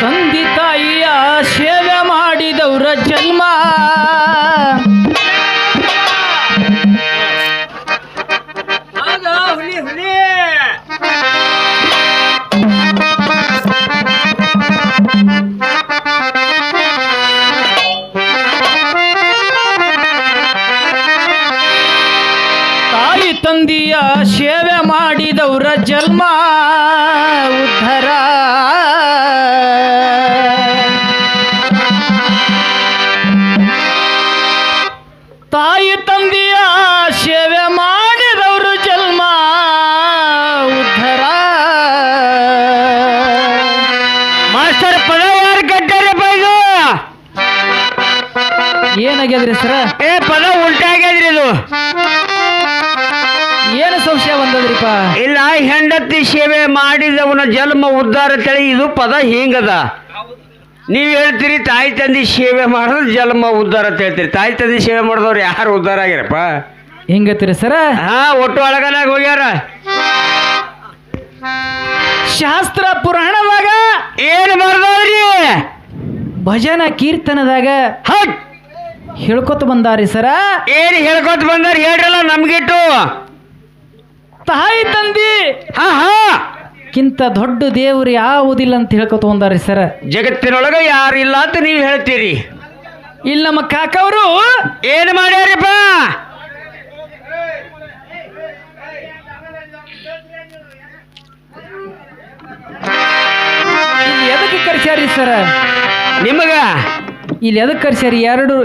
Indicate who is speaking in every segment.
Speaker 1: ತಂದೆ ತಾಯಿಯ ಸೇವೆ ಮಾಡಿದವರ ಜನ್ಮ.
Speaker 2: ಇಲ್ಲ ಹೆಂಡತಿ ಸೇವೆ ಮಾಡಿದವನ ಜನ್ಮ ಉದ್ಧಾರ ತಳಿ ಇದು ಪದ ಹಿಂಗದ. ನೀವು ಹೇಳ್ತೀರಿ ತಾಯಿ ತಂದೆ ಸೇವೆ ಮಾಡಿದ್ರೆ ಜನ್ಮ ಉದ್ಧಾರ ಅಂತ ಹೇಳ್ತೀರಿ. ತಾಯಿ ತಂದೆ ಸೇವೆ ಮಾಡಿದವ್ರು ಯಾರು ಉದ್ಧಾರ ಆಗ್ಯಾರಪ್ಪ?
Speaker 1: ಹಿಂಗತ್ತೀರಿ ಸರ?
Speaker 2: ಹಾ ಒಟ್ಟು ಒಳಗನಾಗ ಹೋಗ್ಯಾರ.
Speaker 1: ಶಾಸ್ತ್ರ ಪುರಾಣದಾಗ
Speaker 2: ಏನು ಬರ್ದವ್ರಿ
Speaker 1: ಭಜನ ಕೀರ್ತನದಾಗ ಹೇಳ್ಕೊತ ಬಂದಾರಿ ಸರ?
Speaker 2: ಏನು ಹೇಳ್ಕೊತ ಬಂದಾರ ಹೇಳ್ರಲ್ಲ ನಮ್ಗಿಟ್ಟು.
Speaker 1: ತಾಯಿ ತಂದಿ.
Speaker 2: ಹಾ ಹಾ
Speaker 1: ಕಿಂತ ದೊಡ್ಡ ದೇವ್ರು ಯಾವುದಿಲ್ಲ ಅಂತ ಹೇಳ್ಕೊತ ಸರ್ ಸರ.
Speaker 2: ಜಗತ್ತಿನೊಳಗ ಯಾರಿಲ್ಲ ಅಂತ ನೀವು ಹೇಳ್ತೀರಿ.
Speaker 1: ಇಲ್ಲಿ ನಮ್ಮ ಕಾಕವರು.
Speaker 2: ಏನು ಮಾಡ್ಯಾರಪ್ಪ?
Speaker 1: ಇಲ್ಲಿ ಎದಕ್ಕೆ ಕರ್ಸ್ಯಾರಿ ಸರ್?
Speaker 2: ನಿಮಗ?
Speaker 1: ಇಲ್ಲಿ ಎದಕ್ಕೆ ಕರ್ಸ್ಯಾರಿ ಎರಡು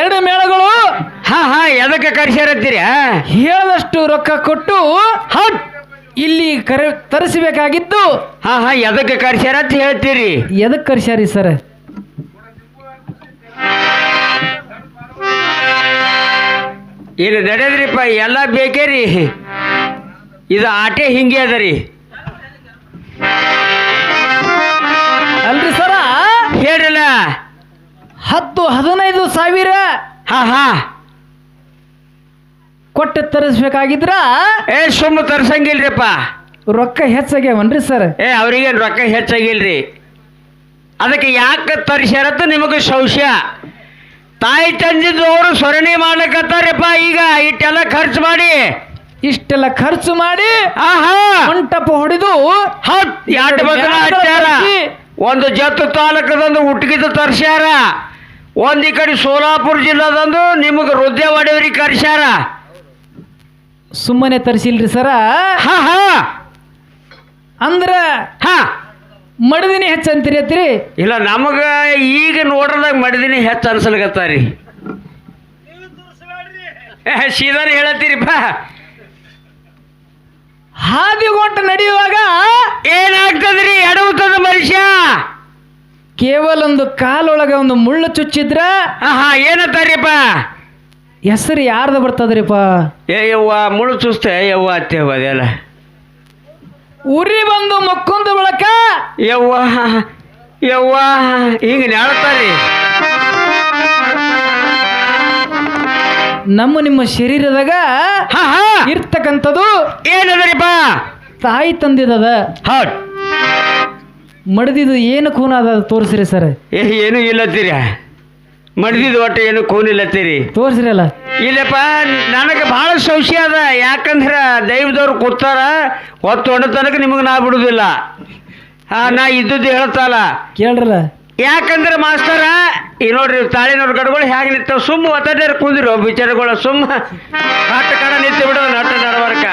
Speaker 1: ಎರಡು ಮೇಳಗಳು?
Speaker 2: ಹಾ ಹಾ ಎದಕ್ಕೆ ಕರ್ಸ್ಯಾರತ್ತೀರಿ
Speaker 1: ಹೇಳದಷ್ಟು ರೊಕ್ಕ ಕೊಟ್ಟು
Speaker 2: ಹಟ್
Speaker 1: ಇಲ್ಲಿ ಕರೆ ತರಿಸಬೇಕಾಗಿತ್ತು.
Speaker 2: ಹಾ ಹಾ ಎದಕ್ಕೆ ಕರ್ಸ್ಯಾರ ಅಂತ ಹೇಳ್ತೀರಿ?
Speaker 1: ಎದಕ್ಕೆ ಕರ್ಸ್ಯಾರಿ ಸರ್?
Speaker 2: ಇದು ನಡೆದ್ರಿಪ್ಪ ಎಲ್ಲ ಬೇಕೇ ರೀ. ಇದು ಆಟೆ ಹಿಂಗೆ ಅದ ರೀ.
Speaker 1: ಅಲ್ರಿ ಸರ?
Speaker 2: ಹೇಳ್ರಲ್ಲ
Speaker 1: ಹತ್ತು ಹದಿನೈದು ಸಾವಿರ
Speaker 2: ಹಾ ಹಾ.
Speaker 1: ಕೊಟ್ಟು ತರಿಸ್ಬೇಕಾಗಿದ್ರ
Speaker 2: ಏ ಸುಮ್ಮ ತರ್ಸಂಗಿಲ್ರಿಪ್ಪ.
Speaker 1: ರೊಕ್ಕ ಹೆಚ್ಚಾಗ್ಯಾವನ್ರಿ ಸರ್
Speaker 2: ಏ ಅವ್ರಿಗೇನು ರೊಕ್ಕ ಹೆಚ್ಚಾಗಿಲ್ರಿ? ಅದಕ್ಕೆ ಯಾಕೆ ತರಿಸ್ಯಾರತ್ತ ನಿಮಗೆ ಶೌಶ್ಯ ತಾಯಿ ತಂದಿದ್ದವರು ಸರಣಿ ಮಾಡಕತ್ತಾರಪ್ಪ ಈಗ ಇಷ್ಟೆಲ್ಲ ಖರ್ಚು ಮಾಡಿ.
Speaker 1: ಇಷ್ಟೆಲ್ಲ ಖರ್ಚು ಮಾಡಿ
Speaker 2: ಆಹಾ
Speaker 1: ಮಂಟಪ ಹೊಡೆದು
Speaker 2: ಹತ್ತು ಎರಡು ಹಚ್ಚಾರ ಒಂದು ಜತ್ತು ತಾಲೂಕದೊಂದು ಉಟ್ಗಿದ ತರ್ಸ್ಯಾರ. ಒಂದ್ ಈ ಕಡೆ ಸೋಲಾಪುರ ಜಿಲ್ಲಾದಂದು ನಿಮಗೆ ರುದ್ರವಾಡಿಯವ್ರಿಗೆ ಕರ್ಸ್ಯಾರ.
Speaker 1: ಸುಮ್ಮನೆ ತರಿಸಿಲ್ರಿ ಸರ.
Speaker 2: ಹಾ ಹಾ.
Speaker 1: ಅಂದ್ರ
Speaker 2: ಹಾ.
Speaker 1: ಮಡದಿನಿ ಹೆಚ್ಚಂತೀರಿ ಅತ್ರಿ
Speaker 2: ಇಲ್ಲ ನಮಗೆ ಈಗ ನೋಡ್ರದಾಗ ಮಡದಿನಿ ಹೆಚ್ಚು ಅನ್ಸಲ್ಗತ್ತಾರಿ. ಹೇಳತ್ತೀರಿ ಹೇಳತ್ತೀರಿಪ್ಪ
Speaker 1: ಹಾದಿ ಹೊಂಟ ನಡೆಯುವಾಗ
Speaker 2: ಏನಾಗ್ತದ್ರಿ ಎಡವುತ್ತದ ಮನುಷ್ಯ?
Speaker 1: ಕೇವಲ ಒಂದು ಕಾಲೊಳಗ ಒಂದು ಮುಳ್ಳು ಚುಚ್ಚಿದ್ರ
Speaker 2: ಹಾ ಹಾ ಏನತ್ತಾರಿಪ್ಪ
Speaker 1: ಹೆಸರು ಯಾರ್ದು ಬರ್ತದ್ರಿಪ್ಪ?
Speaker 2: ಏ ಯವ್ವ ಮುಳು ಚುಸ್ತೆ ಯವ್ವ ಅತ್ತೇವ ಅದೆಲ್ಲ.
Speaker 1: ಉರಿ ಬಂದು ಮಕ್ಕೊಂದು ಬಳಕ
Speaker 2: ಯವ್ವ ಯವ್ವ ಹಿಂಗೆ ನೆಳ್ತಾರಿ
Speaker 1: ನಮ್ಮ ನಿಮ್ಮ ಶರೀರದಾಗ
Speaker 2: ಹಾ ಹಾ
Speaker 1: ಇರ್ತಕ್ಕಂಥದ್ದು
Speaker 2: ಏನದರಿಪ್ಪ?
Speaker 1: ತಾಯಿ ತಂದಿದದ.
Speaker 2: ಹೌದ್.
Speaker 1: ಮಡದಿದು ಏನು ಖೂನ ಅದ ತೋರಿಸ್ರಿ ಸರ್.
Speaker 2: ಏ ಏನು ಇಲ್ಲತ್ತೀರಿ ಮಡ್ದಿದ್ದು ಒಟ್ಟು ಏನು ಕೂನಿಲ್ಲತ್ತೀರಿ
Speaker 1: ತೋರಿಸ್ರಿ ಅಲ್ಲ.
Speaker 2: ಇಲ್ಲಪ್ಪ ನನಗೆ ಭಾಳ ಸೌಶ್ಯ ಅದ. ಯಾಕಂದ್ರೆ ದೈವದವ್ರು ಕೂತಾರ ಹೊತ್ತು ಒಣ ತನಕ ನಿಮಗೆ ನಾ ಬಿಡುದಿಲ್ಲ. ಹಾ ನಾ ಇದ್ದದ್ದು ಹೇಳ್ತಾಲ.
Speaker 1: ಕೇಳ್ರಲ್ಲ.
Speaker 2: ಯಾಕಂದ್ರೆ ಮಾಸ್ತರ ಈ ನೋಡ್ರಿ ತಾಳಿನವ್ರ ಗಡಗಳು ಹೇಗೆ ನಿಂತಾವ? ಸುಮ್ಮ ಒತ್ತಡ ಕುಂದಿರು ಬಿಚಾರಗಳು ಸುಮ್ಮ. ನಾಟ ಕಡ ನಿಂತು ಬಿಡೋದು ನಟ ನಡವರ್ಕ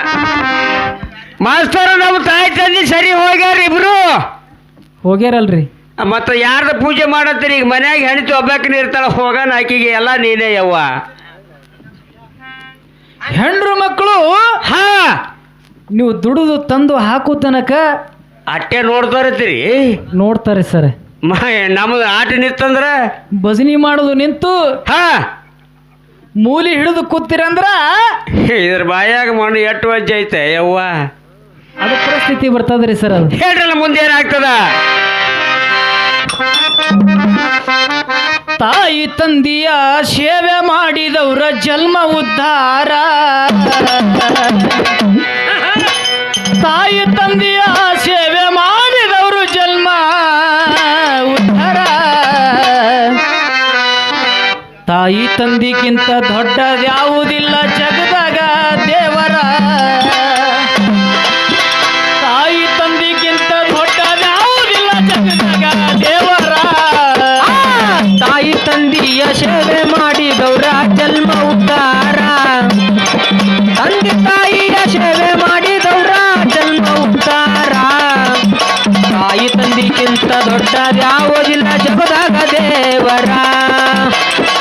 Speaker 2: ಮಾಸ್ತರ ನಮ್ಮ ತಾಯಿ ತಂದೆ ಸರಿ ಹೋಗ್ಯಾರ ಇಬ್ರು.
Speaker 1: ಹೋಗ್ಯಾರಲ್ರಿ?
Speaker 2: ಮತ್ತೆ ಯಾರ್ದ ಪೂಜೆ ಮಾಡತ್ತೀರಿ? ಈಗ ಮನ್ಯಾಗ ಹೆಣ್ತಿ ಒಬ್ಬಾಕಿನ ಇರ್ತಾಳ ಹೋಗಣ ಆಕಿಗೆ ಎಲ್ಲ ನೀನೇ ಯವ್ವ.
Speaker 1: ಹೆಣ್ರು ಮಕ್ಕಳು
Speaker 2: ಹಾ.
Speaker 1: ನೀವು ದುಡಿದು ತಂದು ಹಾಕು ತನಕ
Speaker 2: ಅಟ್ಟೆ ನೋಡ್ತಾರತ್ತೀರಿ?
Speaker 1: ನೋಡ್ತಾರೆ ಸರ್.
Speaker 2: ಮ ನಮ್ದು ಆಟ ನಿಂತಂದ್ರ?
Speaker 1: ಭಜನಿ ಮಾಡೋದು ನಿಂತು
Speaker 2: ಹಾ.
Speaker 1: ಮೂಲಿ ಹಿಡಿದು ಕೂತಿರಂದ್ರ?
Speaker 2: ಇದ್ರ ಬಾಯಾಗ ಮಣ್ಣು ಎಟ್ಟು ವಜ್ಜೆ ಐತೆ ಯವ್ವ.
Speaker 1: ಅದು ಪರಿಸ್ಥಿತಿ ಬರ್ತದ್ರಿ ಸರ್ ಅದು.
Speaker 2: ಹೇಳ್ರಲ್ಲ ಮುಂದೆ ಏನಾಗ್ತದ?
Speaker 1: ತಾಯಿ ತಂದೆಯ ಸೇವೆ ಮಾಡಿದವರ ಜನ್ಮ ಉದ್ಧಾರ. ತಾಯಿ ತಂದೆಯ ಸೇವೆ ಮಾಡಿದವರು ಜನ್ಮ
Speaker 3: ಉದ್ಧಾರ. ತಾಯಿ ತಂದಿಗಿಂತ ದೊಡ್ಡದ್ಯಾವುದಿಲ್ಲ ಜಗದಾಗ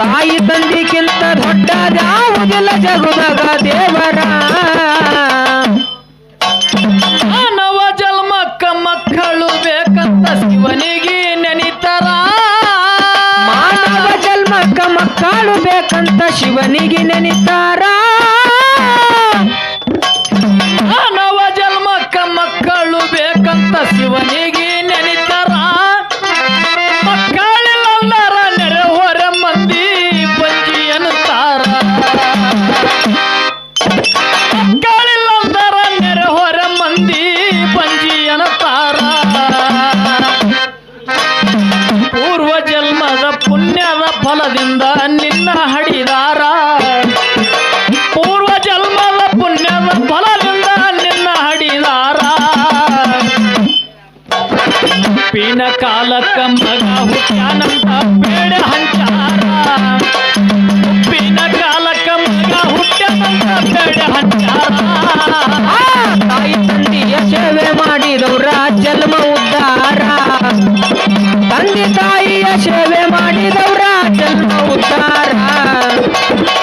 Speaker 3: ತಾಯಿ ತಂದಿಗಿಂತ ದೊಡ್ಡ ಯಾವುದಿಲ್ಲ ಜಗುದಾಗ ದೇವರ.
Speaker 1: ನವ ಜನ್ಮಕ್ಕ ಮಕ್ಕಳು ಬೇಕಂತ ಶಿವನಿಗೆ ನೆನಿತರ
Speaker 3: ಮಾನವ ಜನ್ಮಕ್ಕ ಮಕ್ಕಳು ಬೇಕಂತ ಶಿವನಿಗೆ ನೆನಿತಾರ.
Speaker 1: ಕಮಲ ಹುಟ್ಯಾನ ಬೇಡ ಹಂಚಾರ ಉಪ್ಪಿನ ಕಾಲ ಕಮಲ ಹುಟ್ಯಾನಂತ ಬೇಡ ಹಂಚಾರ
Speaker 3: ತಾಯಿ ತಂದೆಯ ಸೇವೆ ಮಾಡಿದವ್ರ ಜನ್ಮ ಉದ್ಧಾರ ತಂದೆ ತಾಯಿಯ ಸೇವೆ ಮಾಡಿದವ್ರ ಜನ್ಮ ಉದ್ಧಾರ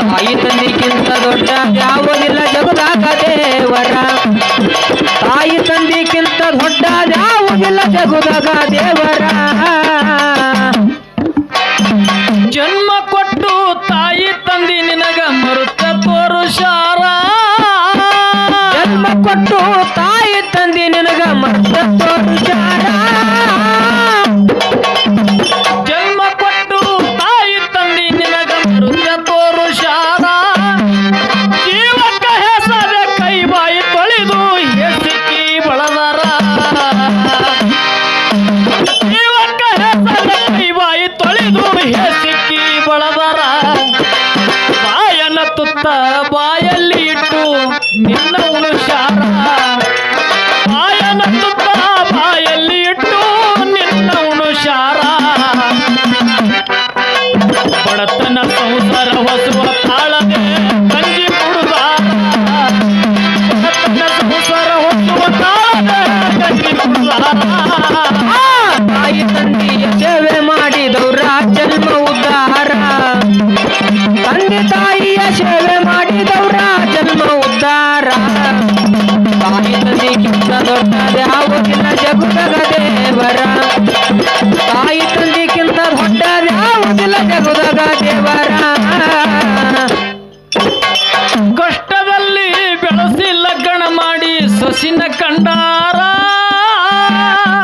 Speaker 3: ತಾಯಿ ತಂದೆಗಿಂತ ದೊಡ್ಡ ಯಾವುದಿಲ್ಲ ಜಗದಾಗ ದೇವರ ತಾಯಿ ತಂದೆಗಿಂತ ದೊಡ್ಡ ಯಾವುದಿಲ್ಲ ಜಗದಾಗ ದೇವರ ಸೇವೆ ಮಾಡಿದವ್ರ ಜನ್ಮ ಉದ್ಧಾರ. ತಾಯಿ ನದಿ ದೊಡ್ಡದೆ ಯಾವುದಿಲ್ಲ ಜಗದಾಗ ದೇವರ. ತಾಯಿ ತಂದಿಗಿಂತ ದೊಡ್ಡದೆ ಯಾವುದಿಲ್ಲ ಜಗದಾಗ ದೇವರ.
Speaker 1: ಕಷ್ಟದಲ್ಲಿ ಬೆಳೆಸಿ ಲಗ್ನ ಮಾಡಿ ಸೊಸಿನ ಕಂಡಾರ.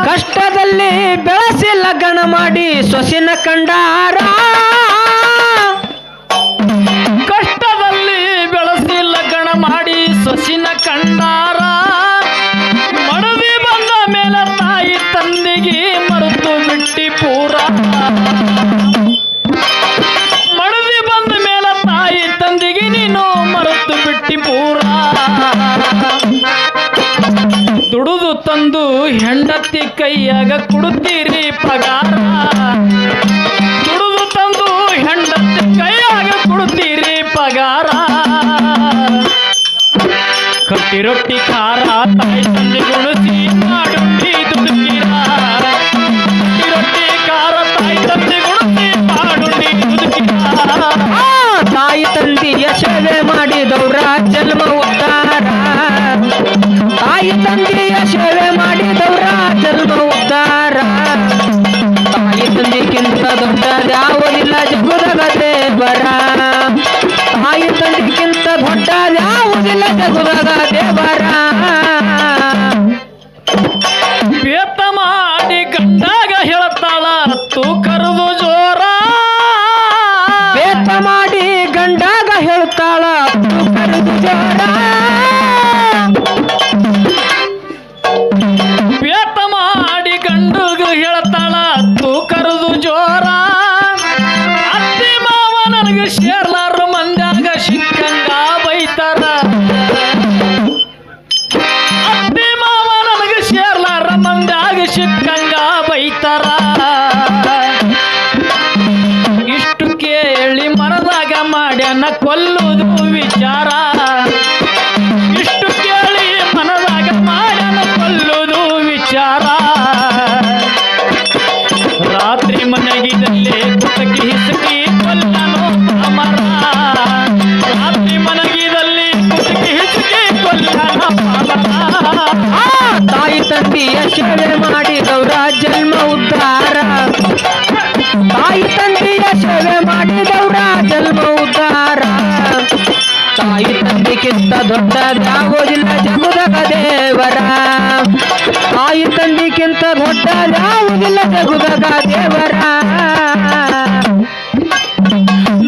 Speaker 3: ಕಷ್ಟದಲ್ಲಿ ಬೆಳೆಸಿ ಲಗ್ನ ಮಾಡಿ ಸೊಸಿನ ಕಂಡಾರ. ¡Por mí! ದೊಡ್ಡದ್ಯಾವುದಿಲ್ಲ ಜಗದ ದೇವರ ಹಾಯಿ ದೊಡ್ಡ ದೊಡ್ಡದ್ಯಾವುದಿಲ್ಲ ಜಗದ ದೇವರ
Speaker 1: ಬೇತ ಮಾಡಿ ಗಂಡಾಗ ಹೇಳ್ತಾಳ ತೂ ಕರೆದು ಕೊಲ್ಲುವುದು ವಿಚಾರ. ಇಷ್ಟು ಕೇಳಿ ಮನದಾಗ ಮಾಡ್ಯಾನ ಕೊಲ್ಲುವುದು ವಿಚಾರ. ರಾತ್ರಿ ಮನಗಿದಲ್ಲಿ ಕುಟಕಿ ಹಿಸುಕಿ ಕೊಲ್ಲನು ಅಮರ. ರಾತ್ರಿ ಮನಗಿದಲ್ಲಿ ಕುಟಕಿ ಹಿಸುಕಿ ಕೊಲ್ಲನ
Speaker 3: ತಾಯಿ ತಂದೆಯ ಸೇವೆ ಮಾಡಿದವರ ಜನ್ಮ ಉದ್ಧಾರ. ತಾಯಿ ತಂದೆಯ ತಂದೆಗಿಂತ ದೊಡ್ಡದಾಗೋದಿಲ್ಲ ಜಗುದಗ ದೇವರ. ತಾಯಿ ದೊಡ್ಡ ಯಾವುದಿಲ್ಲ ಜಗುದಗ ದೇವರ.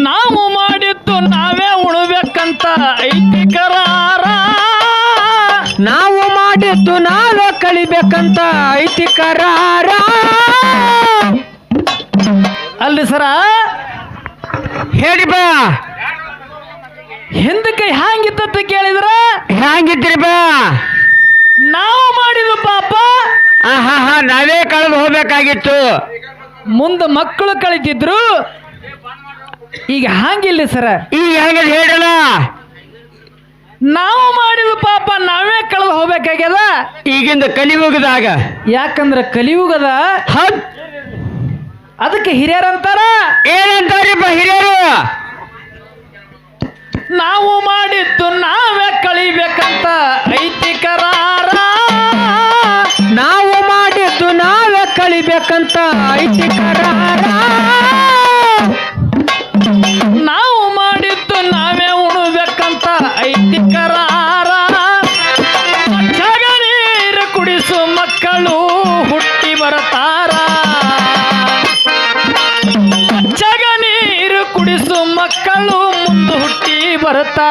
Speaker 1: ನಾವು ಮಾಡಿದ್ದು ನಾವೇ ಉಣಬೇಕಂತ ಐತಿ ಕರಾರ
Speaker 3: ನಾವು ಮಾಡಿದ್ದು ನಾವೇ ಕಳಿಬೇಕಂತ ಐತಿ ಕರಾರ
Speaker 1: ಅಲ್ಲಿ ಸರ
Speaker 2: ಹೇಳಿ ಬಾ.
Speaker 1: ಹಿಂದಕ್ಕೆ ಹ್ಯಾಂಗಿತ್ತ ಕೇಳಿದ್ರ
Speaker 2: ಹ್ಯಾಂಗಿದ್ರಿ ಬಾ
Speaker 1: ನಾವು ಮಾಡಿದ ಪಾಪ
Speaker 2: ನಾವೇ ಕಳೆದು ಹೋಗ್ಬೇಕಾಗಿತ್ತು.
Speaker 1: ಮುಂದೆ ಮಕ್ಕಳು ಕಳಿತಿದ್ರು. ಈಗ ಹಂಗಿಲ್ಲ ಸರ?
Speaker 2: ಈಗ ಹೆಂಗದ ಹೇಳಲ್ಲ
Speaker 1: ನಾವು ಮಾಡಿದ ಪಾಪ ನಾವೇ ಕಳೆದು ಹೋಗ್ಬೇಕಾಗ್ಯದ?
Speaker 2: ಈಗಿಂದ ಕಲಿಯುಗದಾಗ.
Speaker 1: ಯಾಕಂದ್ರ ಕಲಿಯುಗದ ಅದಕ್ಕೆ ಹಿರಿಯರಂತಾರ?
Speaker 2: ಏನಂತಾರಿಪ್ಪ ಹಿರಿಯರು?
Speaker 1: ನಾವು ಮಾಡಿದ್ದು ನಾವೇ ಕಳಿಬೇಕಂತ ಐತಿ ಕರಾರ
Speaker 3: ನಾವು ಮಾಡಿದ್ದು ನಾವೇ ಕಳಿಬೇಕಂತ ಐತಿ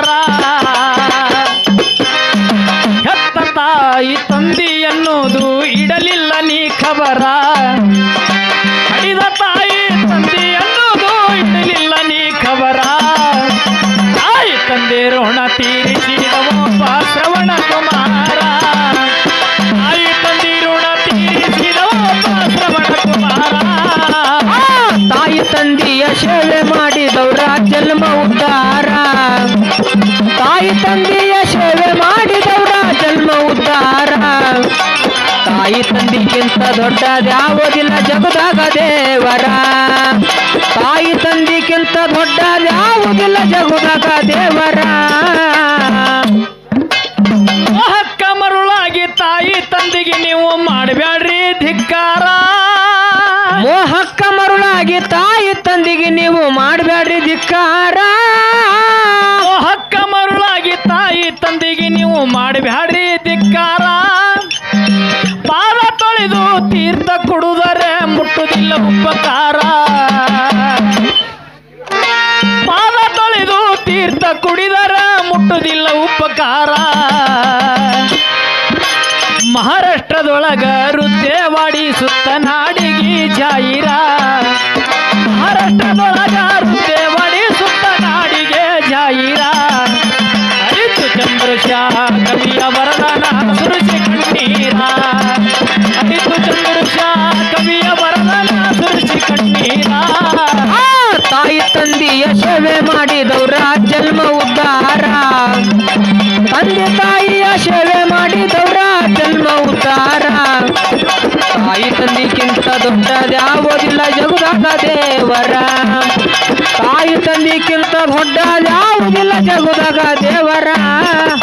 Speaker 1: ಬರ್ತಾರ ಹೆತ್ತ ತಾಯಿ ತಂದಿ ಎನ್ನುವುದು ಇಡಲಿಲ್ಲ ನೀ ಖಬರ. ಹಡಿದ ತಾಯಿ ತಂದಿ ಅನ್ನೋದು ಇಡಲಿಲ್ಲ ನೀ ಖಬರ. ತಾಯಿ ತಂದೆ ಋಣ ತೀರಿಸಿದವೊಬ್ಬ ಶ್ರವಣ ಕುಮಾರ. ತಾಯಿ ತಂದಿ ಋಣ ತೀರಿಸಿದವೊಬ್ಬ ಶ್ರವಣ ಕುಮಾರ.
Speaker 3: ತಾಯಿ ತಂದೆಯ ಸೇವೆ ತಂದೆಗಿಂತ ದೊಡ್ಡದ್ಯಾವುದಿಲ್ಲ ಜಗದಾಗ ದೇವರ ತಾಯಿ ತಂದೆಗಿಂತ ದೊಡ್ಡದ್ಯಾವುದಿಲ್ಲ ಜಗದಾಗ ದೇವರ
Speaker 1: ಮೋಹಕ್ಕ ಮರುಳಾಗಿ ತಾಯಿ ತಂದೆಗೆ ನೀವು ಮಾಡಬ್ಯಾಡ್ರಿ ಧಿಕ್ಕಾರ
Speaker 3: ಮೋಹಕ್ಕ ಮರುಳಾಗಿ ತಾಯಿ ತಂದೆಗೆ ನೀವು ಮಾಡಬೇಡ್ರಿ ಧಿಕ್ಕಾರ
Speaker 1: ಮೋಹಕ್ಕ ಮರುಳಾಗಿ ತಾಯಿ ತಂದೆಗೆ ನೀವು ಮಾಡಬ್ಯಾಡ್ರಿ ಧಿಕ್ಕಾರ ಪಾದ ತೊಳೆದು ತೀರ್ಥ ಕೊಡುವುದರೆ ಮುಟ್ಟುದಿಲ್ಲ ಉಪಕಾರ. ಪಾದ ತೊಳೆದು ತೀರ್ಥ ಕುಡಿದರೆ ಮುಟ್ಟುದಿಲ್ಲ ಉಪಕಾರ. ಮಹಾರಾಷ್ಟ್ರದೊಳಗ ರುದ್ರೇವಾಡಿ ಸುತ್ತ ನಾಡಿಗೆ ಜಾಯಿರ.
Speaker 3: ತಂದೆಯ ಸೇವೆ ಮಾಡಿದವರ ಜನ್ಮ ಉದ್ಧಾರ ತಂದೆ ತಾಯಿಯ ಸೇವೆ ಮಾಡಿದವರ ಜನ್ಮ ಉದ್ಧಾರ ತಾಯಿ ತಂದೆಗಿಂತ ದೊಡ್ಡದ್ಯಾವುದಿಲ್ಲ ಜಗದಾಗ ದೇವರ. ತಾಯಿ ತಂದೆಗಿಂತ ದೊಡ್ಡದ್ಯಾವುದಿಲ್ಲ ಜಗದಾಗ ದೇವರ.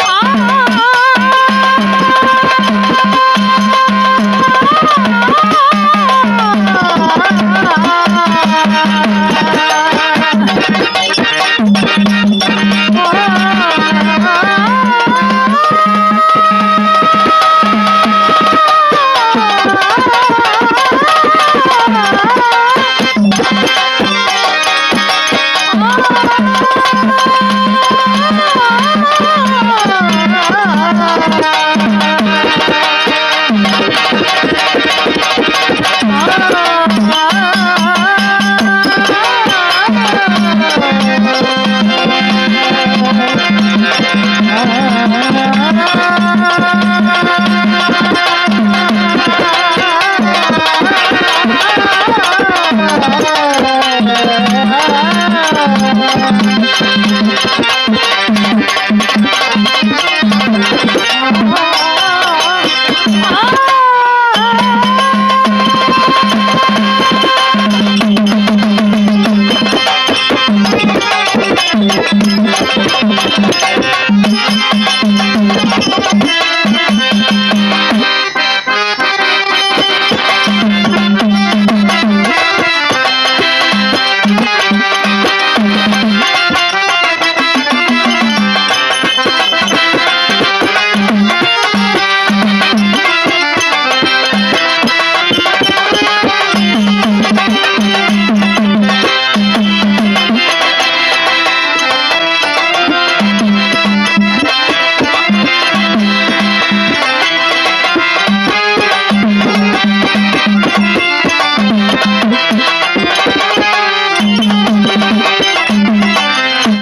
Speaker 1: ಆ Thank you.